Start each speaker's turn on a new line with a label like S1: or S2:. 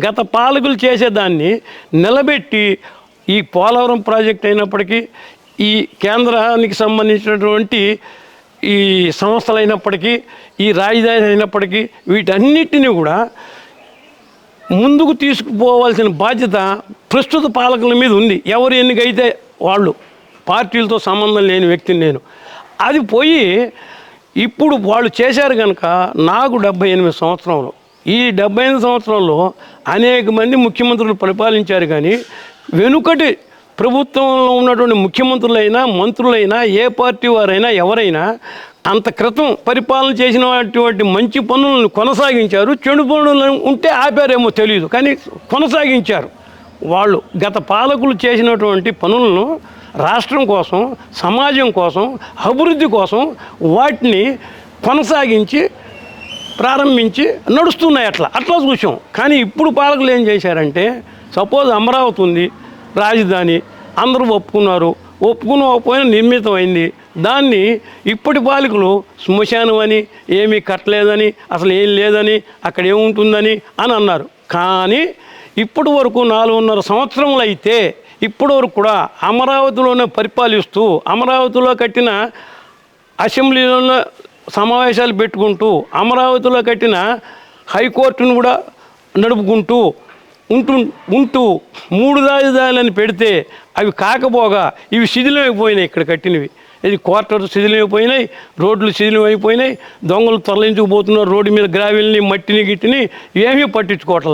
S1: గత పాలకులు చేసేదాన్ని నిలబెట్టి ఈ పోలవరం ప్రాజెక్ట్ అయినప్పటికీ ఈ కేంద్రానికి సంబంధించినటువంటి ఈ సంస్థలు అయినప్పటికీ ఈ రాజధాని అయినప్పటికీ వీటన్నిటిని కూడా ముందుకు తీసుకుపోవాల్సిన బాధ్యత ప్రస్తుత పాలకుల మీద ఉంది. ఎవరు ఎన్నికైతే వాళ్ళు పార్టీలతో సంబంధం లేని వ్యక్తిని నేను. అది పోయి ఇప్పుడు వాళ్ళు చేశారు కనుక నాకు డెబ్బై ఎనిమిది సంవత్సరంలో ఈ డెబ్బై ఐదు సంవత్సరంలో అనేక మంది ముఖ్యమంత్రులు పరిపాలించారు కానీ వెనుకటి ప్రభుత్వంలో ఉన్నటువంటి ముఖ్యమంత్రులైనా మంత్రులైనా ఏ పార్టీ వారైనా ఎవరైనా అంత క్రితం పరిపాలన చేసినటువంటి మంచి పనులను కొనసాగించారు. చెడు పనులను ఉంటే ఆపారేమో తెలియదు కానీ కొనసాగించారు. వాళ్ళు గత పాలకులు చేసినటువంటి పనులను రాష్ట్రం కోసం సమాజం కోసం అభివృద్ధి కోసం వాటిని కొనసాగించి ప్రారంభించి నడుస్తున్నాయి అట్లా. అట్లా చూసాం కానీ ఇప్పుడు పాలకులు ఏం చేశారంటే సపోజ్ అమరావతి ఉంది రాజధాని అందరూ ఒప్పుకున్నారు. ఒప్పుకున్న నిర్మితమైంది దాన్ని ఇప్పటి పాలకులు శ్మశానం అని ఏమీ కట్టలేదని అసలు ఏం లేదని అక్కడ ఏముంటుందని అని అన్నారు. కానీ ఇప్పటి వరకు నాలుగున్నర సంవత్సరములు అయితే ఇప్పటి వరకు కూడా అమరావతిలోనే పరిపాలిస్తూ అమరావతిలో కట్టిన అసెంబ్లీలో సమావేశాలు పెట్టుకుంటూ అమరావతిలో కట్టిన హైకోర్టును కూడా నడుపుకుంటూ ఉంటు ఉంటూ మూడు రాజధానులను పెడితే అవి కాకపోగా ఇవి శిథిలమైపోయినాయి ఇక్కడ కట్టినవి. ఇది క్వార్టర్స్ శిథిలమైపోయినాయి రోడ్లు శిథిలమైపోయినాయి దొంగలు తరలించుకుపోతున్నారు రోడ్డు మీద గ్రావెల్ని మట్టిని గిట్టిని ఏమీ పట్టించుకోవట్లా.